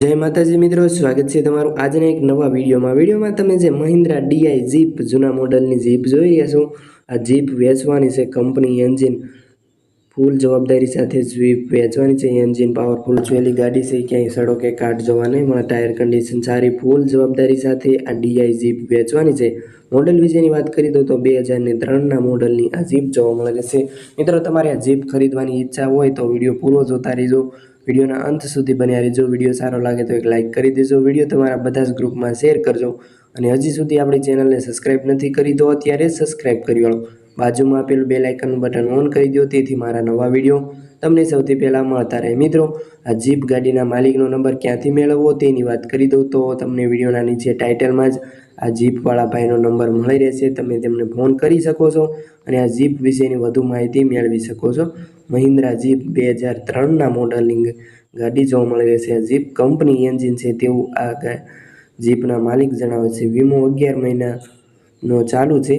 જય માતાજી મિત્રો, સ્વાગત છે તમારું આજના એક નવા વિડીયોમાં. વિડીયોમાં તમે જે મહિન્દ્રા ડીઆઈ જીપ, જૂના મોડલની જીપ જોઈ રહ્યા છો, આ જીપ વેચવાની છે કંપની એન્જિન. ફૂલ જવાબદારી સાથે જીપ વેચવાની છે. એન્જિન પાવરફુલ જોયેલી ગાડી છે, ક્યાંય સડો કે કાટ જોવા નહીં મળે, ટાયર કન્ડિશન સારી, ફૂલ જવાબદારી સાથે આ ડીઆઈ જીપ વેચવાની છે. મોડલ વિશેની વાત કરી દો તો બે હજારને ત્રણના મોડલની આ જીપ જોવા મળે છે. મિત્રો, તમારે આ જીપ ખરીદવાની ઈચ્છા હોય તો વીડિયો પૂરો જોતા રહેજો. વિડીયોના અંત સુધી બન્યા રહેજો. વીડિયો સારો લાગે તો એક લાઇક કરી દેજો. વીડિયો તમારા બધા જ ગ્રુપમાં શેર કરજો. અને હજી સુધી આપણી ચેનલને સબસ્ક્રાઇબ નથી કરી તો અત્યારે સબસ્ક્રાઇબ કરી લો બાજુમાં આપેલું બેલ આઇકનનું બટન ઓન કરી દો, તેથી મારા નવા વીડિયો તમને સૌથી પહેલાં મળતા રહે. મિત્રો, આ જીપ ગાડીના માલિકનો નંબર ક્યાંથી મેળવવો તેની વાત કરી દઉં તો તમને વિડીયોના નીચે ટાઇટલમાં જ આ જીપવાળા ભાઈનો નંબર મળી રહેશે. તમે તેમને ફોન કરી શકો છો અને આ જીપ વિશેની વધુ માહિતી મેળવી શકો છો. મહિન્દ્રા જીપ બે હજાર ત્રણના મોડલની ગાડી જોવા મળી રહેશે. આ જીપ કંપની એન્જિન છે તેવું આ જીપના માલિક જણાવે છે. વીમો અગિયાર મહિનાનો ચાલુ છે.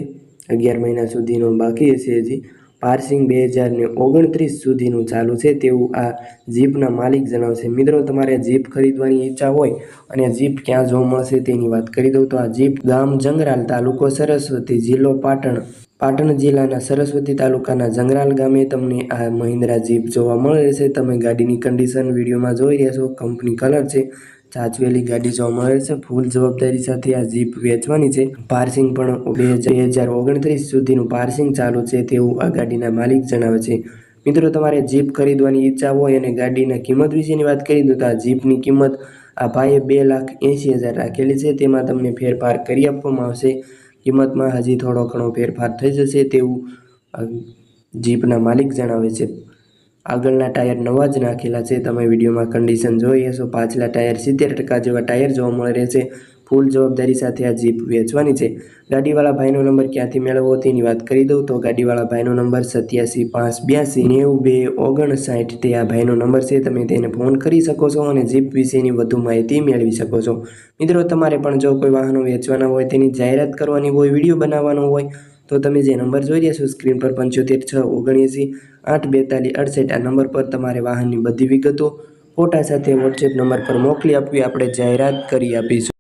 અગિયાર મહિના સુધીનો બાકી હશે હજી. પાર્સિંગ બે હજારને ઓગણત્રીસ સુધીનું ચાલુ છે તેવું આ જીપના માલિક જણાવશે. મિત્રો, તમારે જીપ ખરીદવાની ઈચ્છા હોય અને જીપ ક્યાં જોવા મળશે તેની વાત કરી દઉં તો આ જીપ ગામ જંગરાલ તાલુકો સરસ્વતી જિલ્લો પાટણ. પાટણ જિલ્લાના સરસ્વતી તાલુકાના જંગરાલ ગામે તમને આ મહિન્દ્રા જીપ જોવા મળે છે તમે ગાડીની કન્ડિશન વિડીયોમાં જોઈ રહ્યા છો. કંપની કલર છે. ચાચવેલી ગાડી જોવા મળે છે. ફૂલ જવાબદારી સાથે આ જીપ વેચવાની છે. પાર્સિંગ પણ બે હજાર ઓગણત્રીસ સુધીનું પાર્સિંગ ચાલુ છે તેવું આ ગાડીના માલિક જણાવે છે. મિત્રો, તમારે જીપ ખરીદવાની ઈચ્છા હોય અને ગાડીના કિંમત વિશેની વાત કરી દો તો આ જીપની કિંમત આ ભાઈએ બે લાખ એંશી હજાર રાખેલી છે. તેમાં તમને ફેરફાર કરી આપવામાં આવશે. કિંમતમાં હજી થોડો ઘણો ફેરફાર થઈ જશે તેવું જીપના માલિક જણાવે છે. આગળના ટાયર નવા જ નાખેલા છે. તમે વિડીયોમાં કન્ડિશન જોઈ હશો. પાછલા ટાયર સિત્તેર ટકા જેવા ટાયર જોવા મળે રહેશે ફૂલ જવાબદારી સાથે આ જીપ વેચવાની છે. ગાડીવાળા ભાઈનો નંબર ક્યાંથી મેળવવો તેની વાત કરી દઉં. તો ગાડીવાળા ભાઈનો નંબર સત્યાસી પાંચ બ્યાસી નેવું બે ઓગણસાઠ તે આ ભાઈનો નંબર છે. તમે તેને ફોન કરી શકો છો અને જીપ વિશેની વધુ માહિતી મેળવી શકો છો. મિત્રો, તમારે પણ જો કોઈ વાહનો વેચવાના હોય, તેની જાહેરાત કરવાની હોય, વીડિયો બનાવવાનો હોય તો તમે જે નંબર જોઈ રહ્યા છો, સ્ક્રીન પર પંચોતેર છ ઓગણએંસી આઠ બેતાલીસ અડસઠ, આ નંબર પર તમારે વાહનની બધી વિગતો ફોટા સાથે વોટ્સએપ નંબર પર મોકલી આપવી. આપણે જાહેરાત કરી આપીશું.